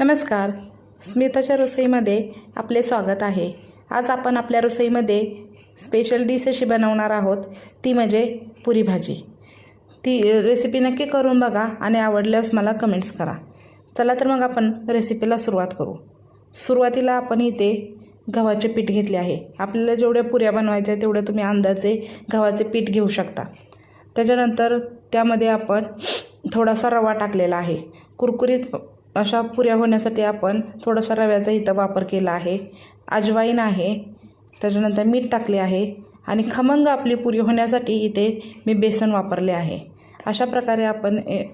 नमस्कार. स्मिताच्या रसोईमध्ये आपले स्वागत आहे. आज आपण आपल्या रसोईमध्ये स्पेशल डिश अशी बनवणार आहोत. ती म्हणजे पुरी भाजी. ती रेसिपी नक्की करून बघा आणि आवडल्यास मला कमेंट्स करा. चला तर मग आपण रेसिपीला सुरुवात करू. सुरुवातीला आपण इथे गव्हाचे पीठ घेतले आहे. आपल्याला जेवढ्या पुऱ्या बनवायच्या आहेत तेवढ्या तुम्ही अंदाजे गव्हाचे पीठ घेऊ शकता. त्याच्यानंतर त्यामध्ये आपण थोडासा रवा टाकलेला आहे. कुरकुरीत अशा पुऱ्या होण्यासाठी आपण थोडासा रव्याचा इथं वापर केला आहे. अजवाईन आहे. त्याच्यानंतर मीठ टाकले आहे. आणि खमंग आपली पुरी होण्यासाठी इथे मी बेसन वापरले आहे. अशा प्रकारे आपण ए,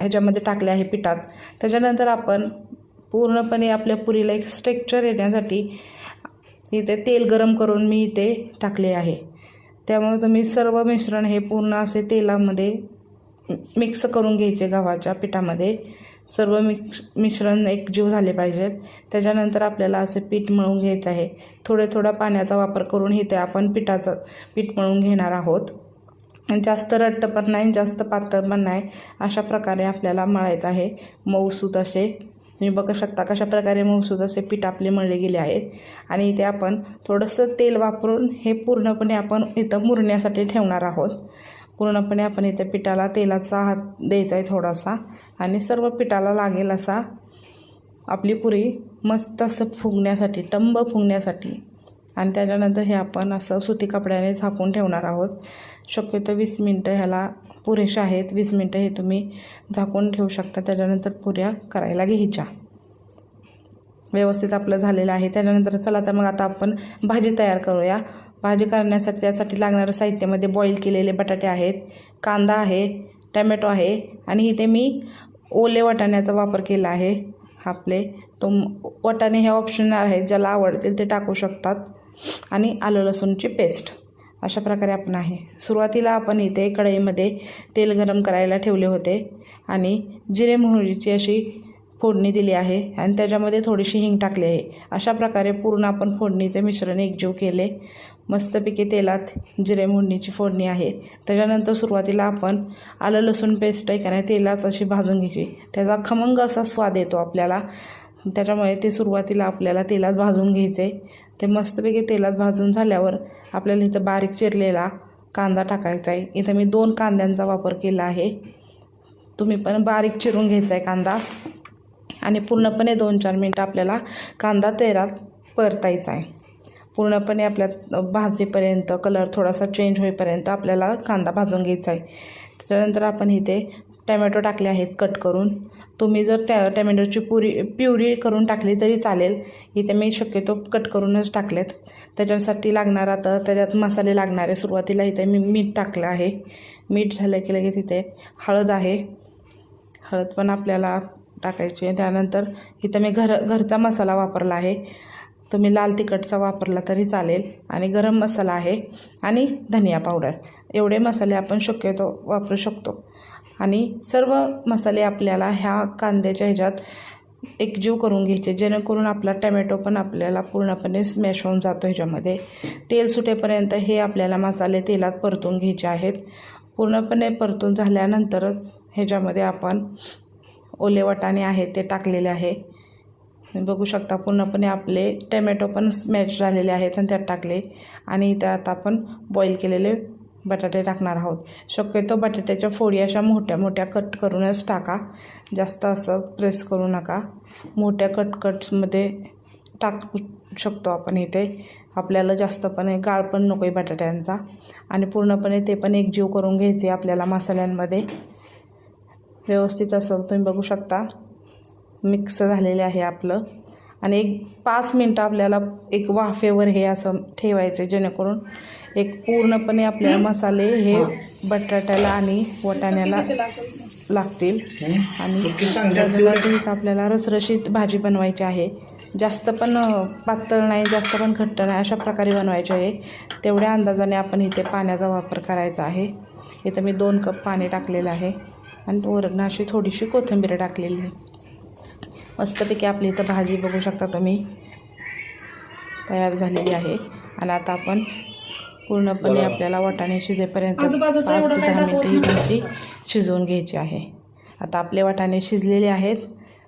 ह्याच्यामध्ये टाकले आहे पिठात. त्याच्यानंतर आपण पूर्णपणे आपल्या पुरीला एक स्ट्रेक्चर येण्यासाठी इथे तेल गरम करून मी इथे टाकले आहे. त्यामुळे तुम्ही सर्व मिश्रण हे पूर्ण असे तेलामध्ये मिक्स करून घ्यायचे गव्हाच्या पिठामध्ये. सर्व मिक्ष मिश्रण एकजीव झाले पाहिजेत. त्याच्यानंतर आपल्याला असे पीठ मळून घ्यायचं आहे. थोडे थोडा पाण्याचा वापर करून इथे आपण पिठाचं पीठ मळून घेणार आहोत. जास्त रट्ट पण नाही जास्त पातळ पण नाही अशा प्रकारे आपल्याला मळायचं आहे. मऊसूत असे तुम्ही बघू शकता कशा प्रकारे मऊसूत असे पीठ आपले मळले गेले आहेत. आणि इथे आपण थोडंसं तेल वापरून हे पूर्णपणे आपण इथं मुरण्यासाठी ठेवणार आहोत. पूर्णपणे आपण इथे पिठाला तेलाचा हात द्यायचा आहे थोडासा आणि सर्व पिठाला लागेल असा आपली पुरी मस्त असं फुगण्यासाठी टंब फुगण्यासाठी. आणि त्याच्यानंतर हे आपण असं सुती कपड्याने झाकून ठेवणार आहोत. शक्यतो वीस मिनटं ह्याला पुरेशा आहेत. वीस मिनटं हे तुम्ही झाकून ठेवू शकता. त्याच्यानंतर पुऱ्या करायला घ्यायच्या. व्यवस्थित आपलं झालेलं आहे. त्याच्यानंतर चला तर मग आता आपण भाजी तयार करूया. भाजी करण्यासाठी त्यासाठी लागणारं साहित्यामध्ये बॉईल केलेले बटाटे आहेत कांदा आहे टमॅटो आहे आणि इथे मी ओले वाटाण्याचा वापर केला आहे. आपले तो वाटाणे हे ऑप्शनल आहेत ज्याला आवडतील ते टाकू शकतात. आणि आलं लसूणची पेस्ट अशा प्रकारे आपण आहे. सुरुवातीला आपण इथे कढईमध्ये तेल गरम करायला ठेवले होते. आणि जिरे मोहरीची अशी फोडणी दिली आहे आणि त्याच्यामध्ये थोडीशी हिंग टाकली आहे. अशा प्रकारे पूर्ण आपण फोडणीचे मिश्रण एकजीव केले. मस्तपैकी तेलात जिरे मोडणीची फोडणी आहे. त्याच्यानंतर सुरुवातीला आपण आलं लसूण पेस्ट आहे का नाही तेलात अशी भाजून घ्यायची. त्याचा खमंग असा स्वाद येतो आपल्याला. त्याच्यामुळे ते सुरुवातीला आपल्याला तेलात भाजून घ्यायचे. ते मस्तपैकी तेलात भाजून झाल्यावर आपल्याला इथं बारीक चिरलेला कांदा टाकायचा आहे. इथं मी दोन कांद्यांचा वापर केला आहे. तुम्ही पण बारीक चिरून घ्यायचा आहे कांदा. आणि पूर्णपणे दोन चार मिनटं आपल्याला कांदा तेलात परतायचा आहे. पूर्णपणे आपल्या भाजीपर्यंत कलर थोडासा चेंज होईपर्यंत आपल्याला कांदा भाजून घ्यायचा आहे. त्याच्यानंतर आपण इथे टमॅटो टाकले आहेत कट करून. तुम्ही जर टॅ टमॅटोची पुरी प्युरी करून टाकली तरी चालेल. इथे मी शक्यतो कट करूनच टाकलेत. त्याच्यासाठी लागणार आता त्याच्यात मसाले लागणारे सुरुवातीला इथे मी मीठ टाकलं आहे. मीठ झालं की लगेच इथे हळद आहे. हळद पण आपल्याला टाकायची आहे. त्यानंतर इथं मी घर घरचा मसाला वापरला आहे. तुम्ही लाल तिखटचा वापरला तरी चालेल. आणि गरम मसाला आहे. आणि धनिया पावडर. एवढे मसाले आपण शक्यतो वापरू शकतो. आणि सर्व मसाले आपल्याला ह्या कांद्याच्या ह्याच्यात एकजीव करून घ्यायचे. जेणेकरून आपला टमॅटो पण आपल्याला पूर्णपणे स्मॅश होऊन जातो ह्याच्यामध्ये. तेल सुटेपर्यंत हे आपल्याला मसाले तेलात परतून घ्यायचे आहेत. पूर्णपणे परतून झाल्यानंतरच ह्याच्यामध्ये आपण ओले वाटाणे आहेत ते टाकलेले आहे. तुम्ही बघू शकता पूर्णपणे आपले टमॅटो पण स्मॅश झालेले आहेत आणि त्यात टाकले. आणि त्यात आपण बॉईल केलेले बटाटे टाकणार आहोत. शक्यतो बटाट्याच्या फोडी अशा मोठ्या मोठ्या कट करूनच टाका. जास्त असं प्रेस करू नका. मोठ्या कट कट्समध्ये टाकू शकतो आपण इथे. आपल्याला जास्त पण गाळ पण नको आहे बटाट्यांचा. आणि पूर्णपणे ते पण एकजीव करून घ्यायचे आपल्याला मसाल्यांमध्ये. व्यवस्थित असं तुम्ही बघू शकता. मिक्स झालेले आहे आपलं. आणि एक पाच मिनटं आपल्याला एक वाफेवर हे असं ठेवायचे जेणेकरून एक पूर्णपणे आपले मसाले हे बटाट्याला आणि वाटाण्याला लागतील. आणि आपल्याला रसरशीत भाजी बनवायची आहे. जास्त पण पातळ नाही जास्त पण घट्ट नाही अशा प्रकारे बनवायची आहे. तेवढ्या अंदाजाने आपण इथे पाण्याचा वापर करायचा आहे. इथं मी दोन कप पाणी टाकलेलं आहे. आणि वरून अशी थोडीशी कोथिंबीर टाकलेली. आहे मस्तपैकी आपली इथं भाजी बघू शकता तुम्ही. तयार झालेली आहे. आणि आता आपण पूर्णपणे आपल्याला वाटाणे शिजेपर्यंत पाच ते दहा मिनटं ही भाजी शिजवून घ्यायची आहे. आता आपले वाटाणे शिजलेले आहेत.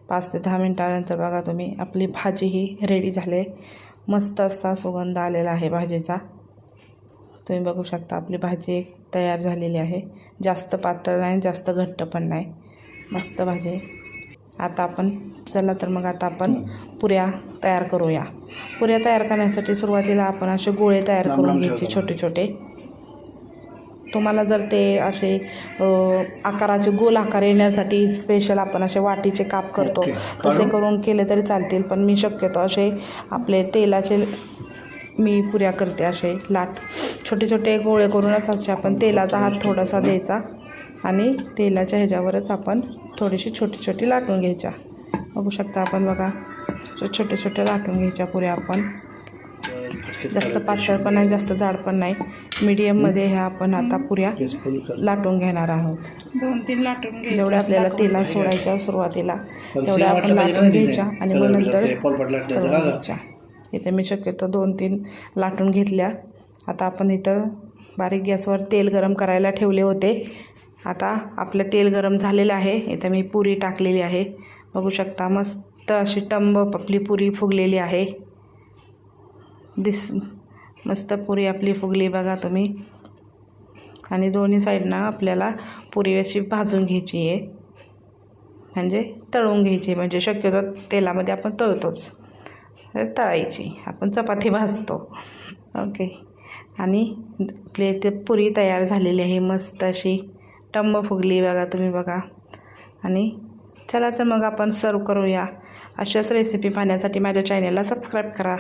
पाच ते दहा मिनटानंतर बघा तुम्ही आपली भाजी ही रेडी झाली. मस्त असा सुगंध आलेला आहे भाजीचा. तुम्ही बघू शकता आपली भाजी एक तयार झालेली आहे जास्त पातळ नाही जास्त घट्ट पण नाही मस्त भाजी. आता आपण चला तर मग आता आपण पुऱ्या तयार करूया पुऱ्या तयार करण्यासाठी सुरुवातीला आपण असे गोळे तयार करून घ्यायचे. छोटे छोटे तुम्हाला जर ते असे आकाराचे गोल आकार येण्यासाठी स्पेशल आपण असे वाटीचे काप करतो. तसे? करून केले तरी चालतील पण मी शक्यतो असे आपले तेलाचे मी पुऱ्या करते असे लाट छोटे छोटे गोळे करूनच असे आपण तेलाचा हात थोडासा द्यायचा आणि तेलाच्या ह्याच्यावरच आपण थोडीशी छोटी छोटी लाटून घ्यायच्या बघू शकता आपण बघा छोटे छोटे लाटून घ्यायच्या पुऱ्या आपण जास्त पातळ पण नाही जास्त जाड पण नाही मीडियममध्ये ह्या आपण आता पुऱ्या. लाटून घेणार आहोत दोन तीन लाटून जेवढ्या आपल्याला. तेला सोडायच्या सुरुवातीला तेवढ्या आपण लाटून ना घ्यायच्या. आणि मग कलर नंतर? घ्यायच्या इथे मी शक्यतो दोन तीन लाटून घेतल्या आता आपण इथं बारीक गॅसवर तेल गरम करायला ठेवले होते. आता आपलं तेल गरम झालेलं आहे. इथं मी पुरी टाकलेली आहे. बघू शकता मस्त अशी टंब आपली पुरी फुगलेली आहे. दिस मस्त पुरी आपली फुगली बघा तुम्ही. आणि दोन्ही साईडनं आपल्याला पुरी अशी भाजून घ्यायची आहे. म्हणजे तळून घ्यायची म्हणजे शक्यतो तेलामध्ये आपण तळतोच. तळायची. आपण चपाती भाजतो. ओके. आणि आपली इथे पुरी तयार झालेली आहे मस्त अशी. टंब फुगली बघा तुम्ही बघा. आणि चला तर मग आपण सर्व करूया. अशाच रेसिपी पाहण्यासाठी माझ्या चॅनेलला सबस्क्राईब करा.